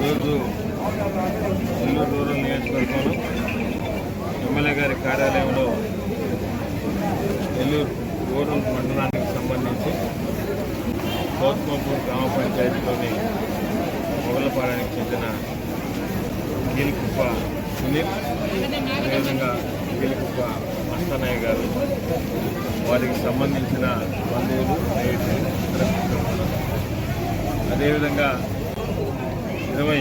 ఈరోజు నెల్లూరు రూరల్ నియోజకవర్గంలో ఎమ్మెల్యే గారి కార్యాలయంలో నెల్లూరు రూరల్ మండలానికి సంబంధించి కోత్మపూర్ గ్రామ పంచాయతీలోని మొగలపాడానికి చెందిన గీలికుప్ప సునీల్ అదేవిధంగా గీలికుప్ప మస్తానయ్య గారు వారికి సంబంధించిన బంధువులు అదేవిధంగా ఇరవై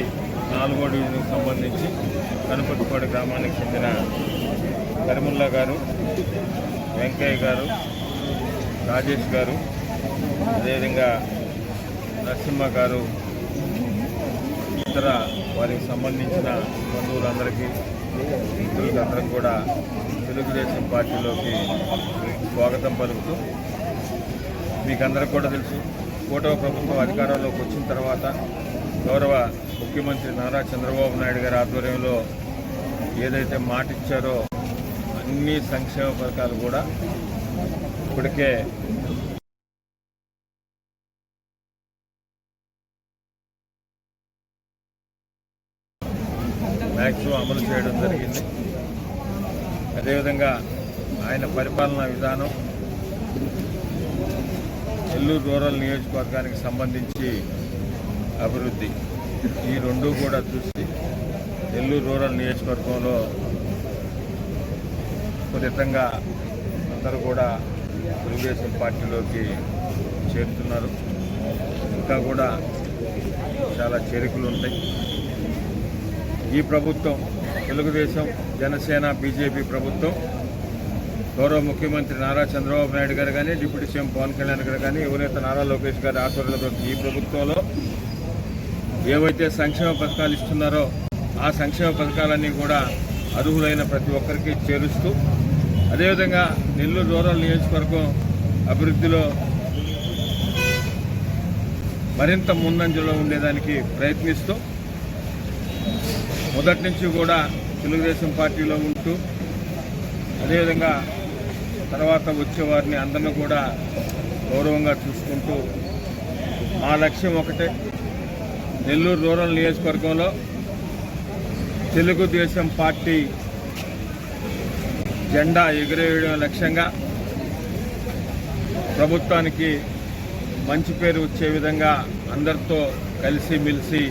నాలుగో డివిజన్కి సంబంధించి కనుపట్టుపాడు గ్రామానికి చెందిన కరిముల్లా గారు వెంకయ్య గారు రాజేష్ గారు అదేవిధంగా నరసింహ గారు ఇతర వారికి సంబంధించిన బంధువులందరికీ మిత్రులకి అందరం కూడా తెలుగుదేశం పార్టీలోకి స్వాగతం పలుకుతూ మీకందరికి కూడా తెలుసు. కూటమి ప్రభుత్వం అధికారంలోకి వచ్చిన తర్వాత గౌరవ ముఖ్యమంత్రి నారా చంద్రబాబు నాయుడు గారి ఆధ్వర్యంలో ఏదైతే మాట ఇచ్చారో అన్ని సంక్షేమ పథకాలు కూడా ఇప్పటికే మ్యాక్సిమం అమలు చేయడం జరిగింది. అదేవిధంగా ఆయన పరిపాలనా విధానం నెల్లూరు రూరల్ నియోజకవర్గానికి సంబంధించి అభివృద్ధి. ఈ రెండు కూడా చూసి నెల్లూరు రూరల్ నియోజకవర్గంలో ఫలితంగా అందరూ కూడా తెలుగుదేశం పార్టీలోకి చేరుతున్నారు. ఇంకా కూడా చాలా చేరికలు ఉంటాయి. ఈ ప్రభుత్వం తెలుగుదేశం జనసేన బీజేపీ ప్రభుత్వం గౌరవ ముఖ్యమంత్రి నారా చంద్రబాబు నాయుడు గారు కానీ డిప్యూటీ సీఎం పవన్ కళ్యాణ్ గారు కానీ యువనేత నారా లోకేష్ గారి ఆధ్వర్యంలో ఈ ప్రభుత్వంలో ఏవైతే సంక్షేమ పథకాలు ఇస్తున్నారో ఆ సంక్షేమ పథకాలన్నీ కూడా అర్హులైన ప్రతి ఒక్కరికి చేరుస్తూ అదేవిధంగా నెల్లూరు రూరల్ నియోజకవర్గం అభివృద్ధిలో మరింత ముందంజలో ఉండేదానికి ప్రయత్నిస్తూ మొదటి నుంచి కూడా తెలుగుదేశం పార్టీలో ఉంటూ అదేవిధంగా తర్వాత వచ్చే వారిని అందరిని కూడా గౌరవంగా చూసుకుంటూ మా లక్ష్యం ఒకటే. నెల్లూరు రూరల్ నియోజకవర్గంలో తెలుగుదేశం పార్టీ జెండా ఎగురేయడం లక్ష్యంగా ప్రభుత్వానికి మంచి పేరు వచ్చే విధంగా అందరితో కలిసి మెలిసి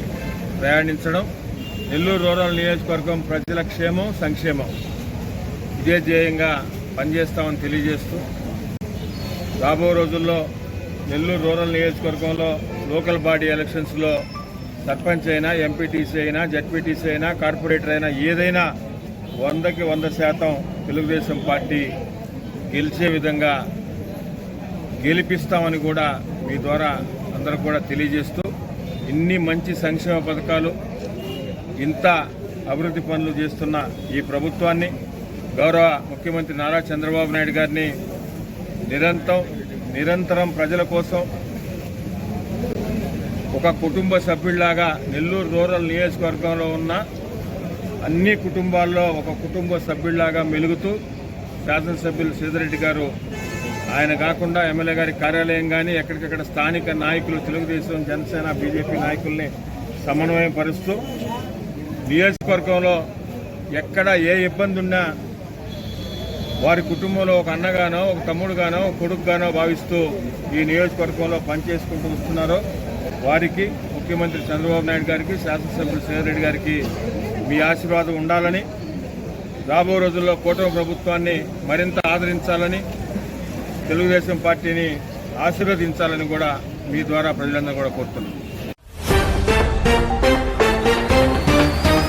ప్రయాణించడం నెల్లూరు రూరల్ నియోజకవర్గం ప్రజల క్షేమం సంక్షేమం. ఇదే ధ్యేయంగా పనిచేస్తామని తెలియజేస్తూ రాబో రోజుల్లో నెల్లూరు రూరల్ నియోజకవర్గంలో లోకల్ బాడీ ఎలక్షన్స్లో సర్పంచ్ అయినా ఎంపీటీసీ అయినా జడ్పీటీసీ అయినా కార్పొరేటర్ అయినా ఏదైనా వందకి వంద శాతం తెలుగుదేశం పార్టీ గెలిచే విధంగా గెలిపిస్తామని కూడా మీ ద్వారా అందరూ కూడా తెలియజేస్తూ ఇన్ని మంచి సంక్షేమ పథకాలు ఇంత అభివృద్ధి పనులు చేస్తున్న ఈ ప్రభుత్వాన్ని గౌరవ ముఖ్యమంత్రి నారా చంద్రబాబు నాయుడు గారిని నిరంతరం నిరంతరం ప్రజల కోసం ఒక కుటుంబ సభ్యుడిలాగా నెల్లూరు రూరల్ నియోజకవర్గంలో ఉన్న అన్ని కుటుంబాల్లో ఒక కుటుంబ సభ్యుడిలాగా మెలుగుతూ శాసనసభ్యులు సీతారెడ్డి గారు ఆయన కాకుండా ఎమ్మెల్యే గారి కార్యాలయం కానీ ఎక్కడికక్కడ స్థానిక నాయకులు తెలుగుదేశం జనసేన బీజేపీ నాయకుల్ని సమన్వయం పరుస్తూ నియోజకవర్గంలో ఎక్కడ ఏ ఇబ్బంది ఉన్నా వారి కుటుంబంలో ఒక అన్నగానో ఒక తమ్ముడుగానో ఒక కొడుకుగానో భావిస్తూ ఈ నియోజకవర్గంలో పనిచేసుకుంటూ వస్తున్నారో. వారికి ముఖ్యమంత్రి చంద్రబాబు నాయుడు గారికి శాసనసభ్యులు శ్రీరెడ్డి గారికి మీ ఆశీర్వాదం ఉండాలని రాబో రోజుల్లో కూటమి ప్రభుత్వాన్ని మరింత ఆదరించాలని తెలుగుదేశం పార్టీని ఆశీర్వదించాలని కూడా మీ ద్వారా ప్రజలందరూ కూడా కోరుతున్నాను